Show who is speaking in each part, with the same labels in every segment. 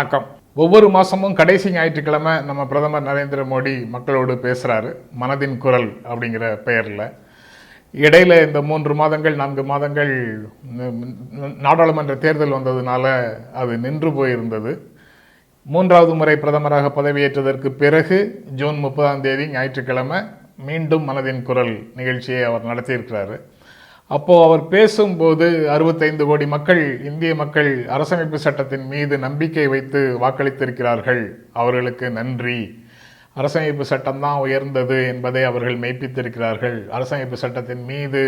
Speaker 1: வணக்கம். ஒவ்வொரு மாதமும் கடைசி ஞாயிற்றுக்கிழமை நம்ம பிரதமர் நரேந்திர மோடி மக்களோடு பேசுகிறாரு மனதின் குரல் அப்படிங்கிற பெயரில். இடையில இந்த மூன்று மாதங்கள் நான்கு மாதங்கள் நாடாளுமன்ற தேர்தல் வந்ததுனால அது நின்று போயிருந்தது. மூன்றாவது முறை பிரதமராக பதவியேற்றதற்கு பிறகு ஜூன் முப்பதாம் தேதி ஞாயிற்றுக்கிழமை மீண்டும் மனதின் குரல் நிகழ்ச்சியை அவர் நடத்தியிருக்கிறாரு. அப்போது அவர் பேசும்போது அறுபத்தைந்து கோடி மக்கள் இந்திய மக்கள் அரசமைப்பு சட்டத்தின் மீது நம்பிக்கை வைத்து வாக்களித்திருக்கிறார்கள். அவர்களுக்கு நன்றி. அரசமைப்பு சட்டம் தான் உயர்ந்தது என்பதை அவர்கள் மெய்ப்பித்திருக்கிறார்கள். அரசமைப்பு சட்டத்தின் மீது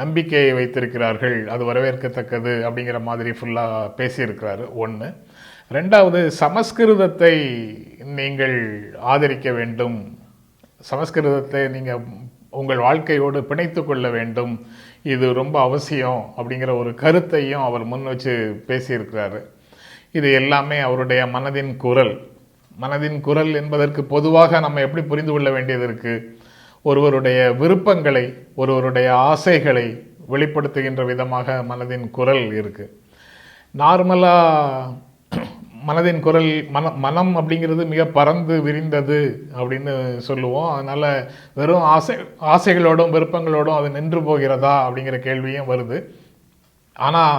Speaker 1: நம்பிக்கையை வைத்திருக்கிறார்கள். அது வரவேற்கத்தக்கது அப்படிங்கிற மாதிரி ஃபுல்லாக பேசியிருக்கிறாரு. ஒன்று ரெண்டாவது சமஸ்கிருதத்தை நீங்கள் ஆதரிக்க வேண்டும். சமஸ்கிருதத்தை நீங்கள் உங்கள் வாழ்க்கையோடு பிணைத்து கொள்ள வேண்டும். இது ரொம்ப அவசியம் அப்படிங்கிற ஒரு கருத்தையும் அவர் முன் வச்சு பேசியிருக்கிறாரு. இது எல்லாமே அவருடைய மனதின் குரல். மனதின் குரல் என்பதற்கு பொதுவாக நம்ம எப்படி புரிந்து கொள்ள வேண்டியது இருக்கு? ஒருவருடைய விருப்பங்களை ஒருவருடைய ஆசைகளை வெளிப்படுத்துகின்ற விதமாக மனதின் குரல் இருக்கு. நார்மலாக மனதின் குரல் மன மனம் அப்படிங்கிறது மிக பறந்து விரிந்தது அப்படின்னு சொல்லுவோம். அதனால் வெறும் ஆசை ஆசைகளோடும் விருப்பங்களோடும் அது நின்று போகிறதா அப்படிங்கிற கேள்வியும் வருது. ஆனால்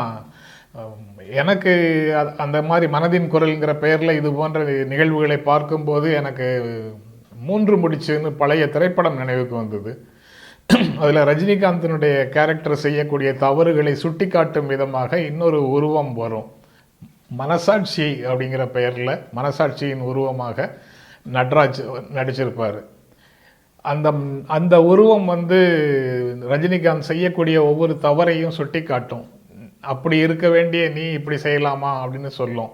Speaker 1: எனக்கு அந்த மாதிரி மனதின் குரல்ங்கிற பெயரில் இது போன்ற நிகழ்வுகளை பார்க்கும்போது எனக்கு மூன்று முடிச்சுன்னு பழைய திரைப்படம் நினைவுக்கு வந்தது. அதில் ரஜினிகாந்தினுடைய கேரக்டர் செய்யக்கூடிய தவறுகளை சுட்டிக்காட்டும் விதமாக இன்னொரு உருவம் வரும். மனசாட்சி அப்படிங்கிற பெயரில் மனசாட்சியின் உருவமாக நட்ராஜ் நடிச்சிருப்பார். அந்த அந்த உருவம் வந்து ரஜினிகாந்த் செய்யக்கூடிய ஒவ்வொரு தவறையும் சுட்டி காட்டும் அப்படி இருக்க வேண்டிய நீ இப்படி செய்யலாமா அப்படின்னு சொல்லும்.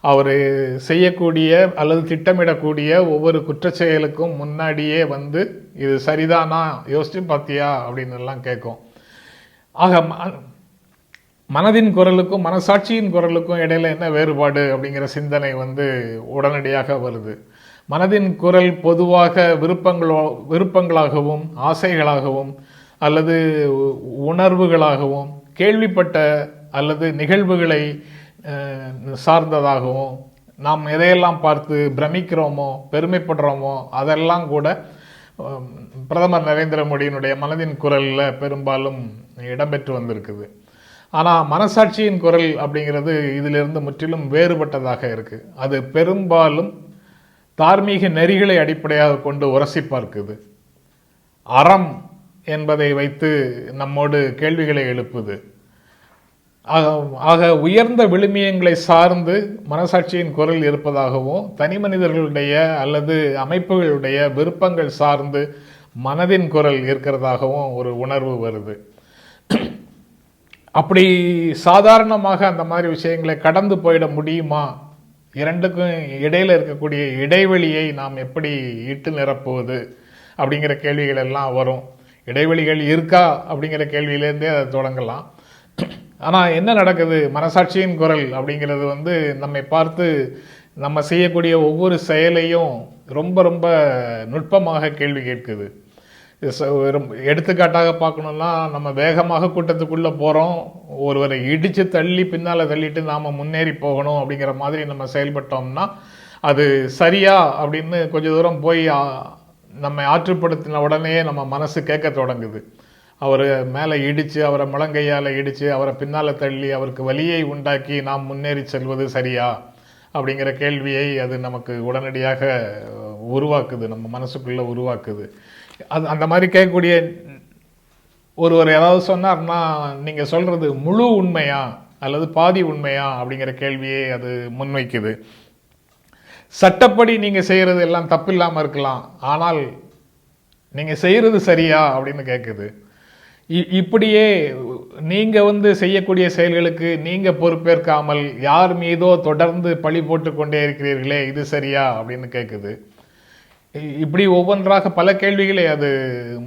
Speaker 1: அவர் செய்யக்கூடிய அல்லது திட்டமிடக்கூடிய ஒவ்வொரு குற்றச்செயலுக்கும் முன்னாடியே வந்து இது சரிதானா? யோசிச்சு பார்த்தியா? அப்படின்னு எல்லாம் கேட்கும். ஆக மனதின் குரலுக்கும் மனசாட்சியின் குரலுக்கும் இடையில என்ன வேறுபாடு அப்படிங்கிற சிந்தனை வந்து உடனடியாக வருது. மனதின் குரல் பொதுவாக விருப்பங்களோ விருப்பங்களாகவும் ஆசைகளாகவும் அல்லது உணர்வுகளாகவும் கேள்விப்பட்ட அல்லது நிகழ்வுகளை சார்ந்ததாகவும் நாம் எதையெல்லாம் பார்த்து பிரமிக்கிறோமோ பெருமைப்படுறோமோ அதெல்லாம் கூட பிரதமர் நரேந்திர மோடியினுடைய மனதின் குரலில் பெரும்பாலும் இடம்பெற்று வந்திருக்குது. ஆனால் மனசாட்சியின் குரல் அப்படிங்கிறது இதிலிருந்து முற்றிலும் வேறுபட்டதாக இருக்குது அது பெரும்பாலும் தார்மீக நெறிகளை அடிப்படையாக கொண்டு உரசி பார்க்குது. அறம் என்பதை வைத்து நம்மோடு கேள்விகளை எழுப்புது. ஆக- ஆக உயர்ந்த விழுமியங்களை சார்ந்து மனசாட்சியின் குரல் இருப்பதாகவும் தனி மனிதர்களுடைய அல்லது அமைப்புகளுடைய விருப்பங்கள் சார்ந்து மனதின் குரல் இருக்கிறதாகவும் ஒரு உணர்வு வருது. அப்படி சாதாரணமாக அந்த மாதிரி விஷயங்களை கடந்து போயிட முடியுமா? இரண்டுக்கும் இடையில இருக்கக்கூடிய இடைவெளியை நாம் எப்படி இட்டு நிரப்புவது அப்படிங்கிற கேள்விகள் எல்லாம் வரும். இடைவெளிகள் இருக்கா அப்படிங்கிற கேள்வியிலேருந்தே அதை தொடங்கலாம். ஆனால் என்ன நடக்குது? மனசாட்சியின் குரல் அப்படிங்கிறது வந்து நம்மை பார்த்து நம்ம செய்யக்கூடிய ஒவ்வொரு செயலையும் ரொம்ப ரொம்ப நுட்பமாக கேள்வி கேட்குது. எடுத்துக்காட்டாக பார்க்கணும்னா நம்ம வேகமாக கூட்டத்துக்குள்ளே போகிறோம் ஒருவரை இடித்து தள்ளி பின்னால் தள்ளிட்டு நாம் முன்னேறி போகணும் அப்படிங்கிற மாதிரி நம்ம செயல்பட்டோம்னா அது சரியா அப்படின்னு கொஞ்ச தூரம் போய் நம்ம நம்மை ஆற்றுப்படுத்தின உடனே நம்ம மனசு கேட்க தொடங்குது. அவர் மேலே இடித்து அவரை முழங்கையால் இடித்து அவரை பின்னால் தள்ளி அவருக்கு வலியை உண்டாக்கி நாம் முன்னேறி செல்வது சரியா? அப்படிங்கிற கேள்வியை அது நமக்கு உடனடியாக உருவாக்குது நம்ம மனசுக்குள்ளே உருவாக்குது. அது அந்த மாதிரி கேட்கக்கூடிய ஒருவர் ஏதாவது சொன்னார்னா நீங்கள் சொல்கிறது முழு உண்மையா அல்லது பாதி உண்மையா அப்படிங்கிற கேள்வியே அது முன்வைக்குது. சட்டப்படி நீங்கள் செய்கிறது எல்லாம் தப்பு இல்லாமல் இருக்கலாம். ஆனால் நீங்கள் செய்கிறது சரியா அப்படின்னு கேட்குது இ- இப்படியே நீங்கள் வந்து செய்யக்கூடிய செயல்களுக்கு நீங்கள் பொறுப்பேற்காமல் யார் மீதோ தொடர்ந்து பழி போட்டு கொண்டே இருக்கிறீர்களே இது சரியா அப்படின்னு கேட்குது இப்படி ஒவ்வொன்றாக பல கேள்விகளை அது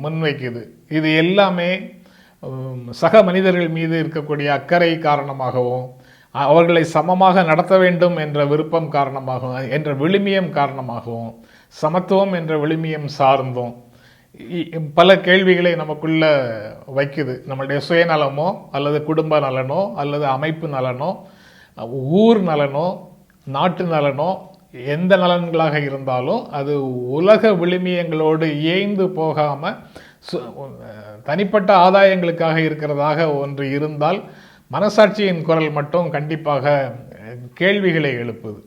Speaker 1: முன்வைக்குது. இது எல்லாமே சக மனிதர்கள் மீது இருக்கக்கூடிய அக்கறை காரணமாகவும் அவர்களை சமமாக நடத்த வேண்டும் என்ற விருப்பம் காரணமாகவும் என்ற விழுமியம் காரணமாகவும் சமத்துவம் என்ற விழுமியம் சார்ந்தும் பல கேள்விகளை நமக்குள்ள வைக்குது. நம்மளுடைய சுயநலமோ அல்லது குடும்ப நலனோ அல்லது அமைப்பு நலனோ ஊர் நலனோ நாட்டு நலனோ எந்த நலன்களாக இருந்தாலும் அது உலக விழுமியங்களோடு இயைந்து போகாமல் சு- தனிப்பட்ட ஆதாயங்களுக்காக இருக்கிறதாக ஒன்று இருந்தால் மனசாட்சியின் குரல் மட்டும் கண்டிப்பாக கேள்விகளை எழுப்புது.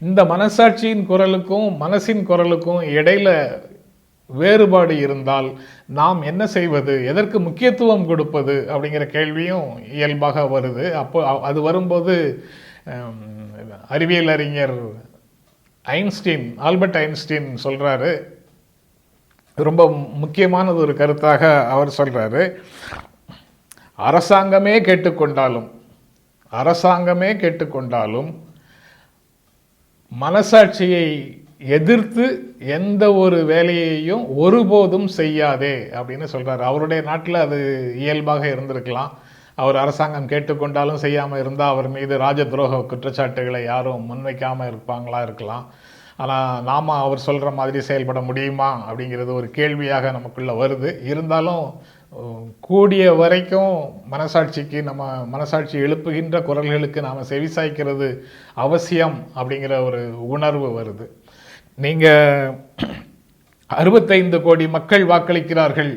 Speaker 1: இந்த மனசாட்சியின் குரலுக்கும் மனசின் குரலுக்கும் இடையில வேறுபாடு இருந்தால் நாம் என்ன செய்வது எதற்கு முக்கியத்துவம் கொடுப்பது அப்படிங்கிற கேள்வியும் இயல்பாக வருது. அப்போ அது வரும்போது அறிவியல் அறிஞர் ஐன்ஸ்டீன் ஆல்பர்ட் ஐன்ஸ்டீன் சொல்கிறாரு ரொம்ப முக்கியமானது ஒரு கருத்தாக அவர் சொல்கிறாரு அரசாங்கமே கேட்டுக்கொண்டாலும் அரசாங்கமே கேட்டுக்கொண்டாலும் மனசாட்சியை எதிர்த்து எந்த ஒரு வேலையையும் ஒருபோதும் செய்யாதே அப்படின்னு சொல்கிறார் அவருடைய நாட்டில் அது இயல்பாக இருந்திருக்கலாம். அவர் அரசாங்கம் கேட்டுக்கொண்டாலும் செய்யாமல் இருந்தால் அவர் மீது ராஜ துரோக குற்றச்சாட்டுகளை யாரும் முன்வைக்காமல் இருப்பாங்களா இருக்கலாம். ஆனால் நாம அவர் சொல்கிற மாதிரி செயல்பட முடியுமா அப்படிங்கிறது ஒரு கேள்வியாக நமக்குள்ளே வருது. இருந்தாலும் கூடிய வரைக்கும் மனசாட்சிக்கு நம்ம மனசாட்சி எழுப்புகின்ற குரல்களுக்கு நாம் செவிசாய்க்கிறது அவசியம் அப்படிங்கிற ஒரு உணர்வு வருது. நீங்கள் அறுபத்தைந்து கோடி மக்கள் வாக்களிக்கிறார்கள்.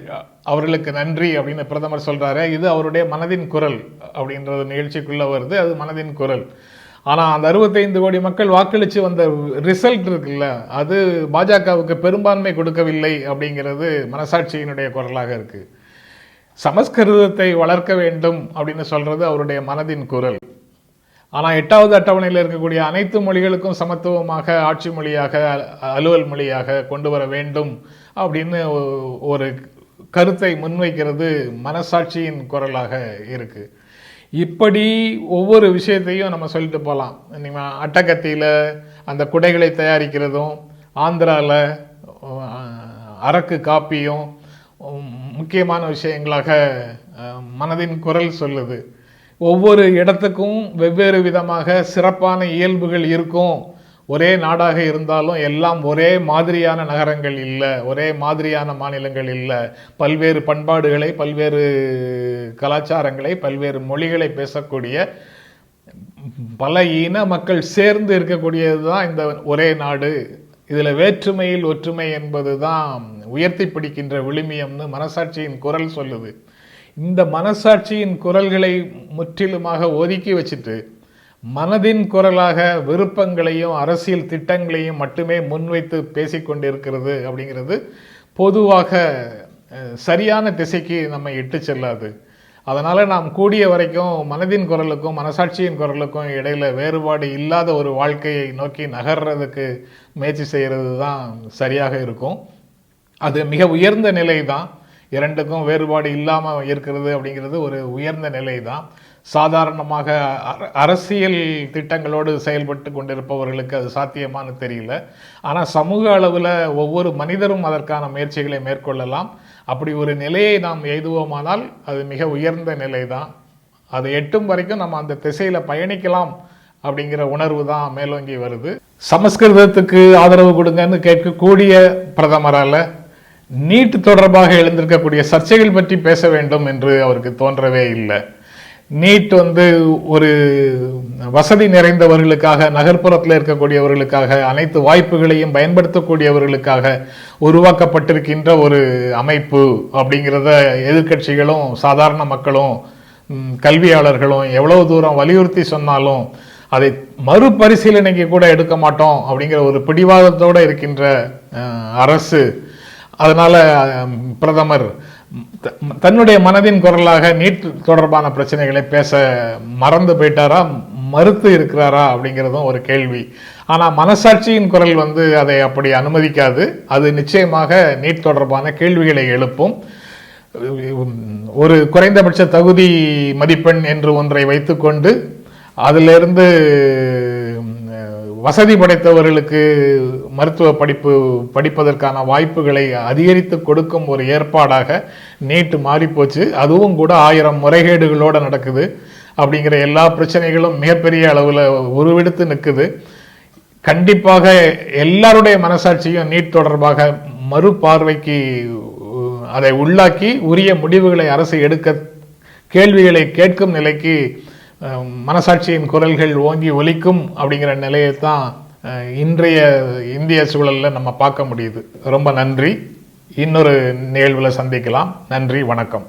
Speaker 1: அவர்களுக்கு நன்றி அப்படின்னு பிரதமர் சொல்கிறாரு இது அவருடைய மனதின் குரல் அப்படின்றது நிகழ்ச்சிக்குள்ளே வருது. அது மனதின் குரல். ஆனால் அந்த அறுபத்தைந்து கோடி மக்கள் வாக்களித்து வந்த ரிசல்ட் இருக்குல்ல அது பாஜகவுக்கு பெரும்பான்மை கொடுக்கவில்லை அப்படிங்கிறது மனசாட்சியினுடைய குரலாக இருக்குது சமஸ்கிருதத்தை வளர்க்க வேண்டும் அப்படின்னு சொல்கிறது அவருடைய மனதின் குரல். ஆனால் எட்டாவது அட்டவணையில் இருக்கக்கூடிய அனைத்து மொழிகளுக்கும் சமத்துவமாக ஆட்சி மொழியாக அ- அலுவல் மொழியாக கொண்டு வர வேண்டும் அப்படின்னு ஒரு கருத்தை முன்வைக்கிறது மனசாட்சியின் குரலாக இருக்குது இப்படி ஒவ்வொரு விஷயத்தையும் நம்ம சொல்லிட்டு போகலாம் நீங்க அட்டகத்தியில் அந்த குடைகளை தயாரிக்கிறதும் ஆந்திராவில் அரக்கு காப்பியும் முக்கியமான விஷயங்களாக மனதின் குரல் சொல்லுது. ஒவ்வொரு இடத்துக்கும் வெவ்வேறு விதமாக சிறப்பான இயல்புகள் இருக்கும். ஒரே நாடாக இருந்தாலும் எல்லாம் ஒரே மாதிரியான நகரங்கள் இல்லை ஒரே மாதிரியான மாநிலங்கள் இல்லை. பல்வேறு பண்பாடுகளை பல்வேறு கலாச்சாரங்களை பல்வேறு மொழிகளை பேசக்கூடிய பல இன மக்கள் சேர்ந்து இருக்கக்கூடியது தான் இந்த ஒரே நாடு. இதில் வேற்றுமையில் ஒற்றுமை என்பது தான் உயர்த்தி பிடிக்கின்ற விழுமியம்னு மனசாட்சியின் குரல் சொல்லுது. இந்த மனசாட்சியின் குரல்களை முற்றிலுமாக ஒதுக்கி வச்சுட்டு மனதின் குரலாக விருப்பங்களையும் அரசியல் திட்டங்களையும் மட்டுமே முன்வைத்து பேசிக்கொண்டிருக்கிறது அப்படிங்கிறது பொதுவாக சரியான திசைக்கு நம்ம இட்டு செல்லாது. அதனால் நாம் கூடிய வரைக்கும் மனதின் குரலுக்கும் மனசாட்சியின் குரலுக்கும் இடையில வேறுபாடு இல்லாத ஒரு வாழ்க்கையை நோக்கி நகர்றதுக்கு முயற்சி செய்கிறது தான் சரியாக இருக்கும். அது மிக உயர்ந்த நிலை தான் இரண்டுக்கும் வேறுபாடு இல்லாமல் இருக்கிறது அப்படிங்கிறது ஒரு உயர்ந்த நிலை தான் சாதாரணமாக அரசியல் திட்டங்களோடு செயல்பட்டு கொண்டிருப்பவர்களுக்கு அது சாத்தியமானு தெரியல. ஆனால் சமூக அளவில் ஒவ்வொரு மனிதரும் அதற்கான முயற்சிகளை மேற்கொள்ளலாம். அப்படி ஒரு நிலையை நாம் எய்துவோமானால் அது மிக உயர்ந்த நிலை தான் அது எட்டும் வரைக்கும் நம்ம அந்த திசையில் பயணிக்கலாம் அப்படிங்கிற உணர்வு தான் மேலோங்கி வருது. சமஸ்கிருதத்துக்கு ஆதரவு கொடுங்கன்னு கேட்கக்கூடிய பிரதமரால் நீட் தொடர்பாக எழுந்திருக்கக்கூடிய சர்ச்சைகள் பற்றி பேச வேண்டும் என்று அவருக்கு தோன்றவே இல்லை. நீட் வந்து ஒரு வசதி நிறைந்தவர்களுக்காக நகர்ப்புறத்தில் இருக்கக்கூடியவர்களுக்காக அனைத்து வாய்ப்புகளையும் பயன்படுத்தக்கூடியவர்களுக்காக உருவாக்கப்பட்டிருக்கின்ற ஒரு அமைப்பு அப்படிங்கிறத எதிர்க்கட்சிகளும் சாதாரண மக்களும் கல்வியாளர்களும் எவ்வளவு தூரம் வலியுறுத்தி சொன்னாலும் அதை மறுபரிசீலனைக்கு கூட எடுக்க மாட்டோம் அப்படிங்கிற ஒரு பிடிவாதத்தோடு இருக்கின்ற அரசு அதனால் பிரதமர் த- தன்னுடைய மனதின் குரலாக நீட் தொடர்பான பிரச்சனைகளை பேச மறந்து போயிட்டாரா மறுத்து இருக்கிறாரா அப்படிங்கிறதும் ஒரு கேள்வி. ஆனால் மனசாட்சியின் குரல் வந்து அதை அப்படி அனுமதிக்காது. அது நிச்சயமாக நீட் தொடர்பான கேள்விகளை எழுப்பும். ஒரு குறைந்தபட்ச தகுதி மதிப்பெண் என்று ஒன்றை வைத்துக்கொண்டு அதிலிருந்து வசதி படைத்தவர்களுக்கு மருத்துவ படிப்பு படிப்பதற்கான வாய்ப்புகளை அதிகரித்து கொடுக்கும் ஒரு ஏற்பாடாக நீட்டு மாறிப்போச்சு. அதுவும் கூட ஆயிரம் முறைகேடுகளோடு நடக்குது. அப்படிங்கிற எல்லா பிரச்சனைகளும் மிகப்பெரிய அளவில் உருவெடுத்து நிற்குது கண்டிப்பாக எல்லாருடைய மனசாட்சியும் நீட் தொடர்பாக மறுபார்வைக்கு அதை உள்ளாக்கி உரிய முடிவுகளை அரசு எடுக்க கேள்விகளை கேட்கும் நிலைக்கு மனசாட்சியின் குரல்கள் ஓங்கி ஒலிக்கும் அப்படிங்கிற நிலையை தான் இன்றைய இந்திய சூழலில் நம்ம பார்க்க முடியுது. ரொம்ப நன்றி. இன்னொரு நிகழ்வில் சந்திக்கலாம். நன்றி வணக்கம்.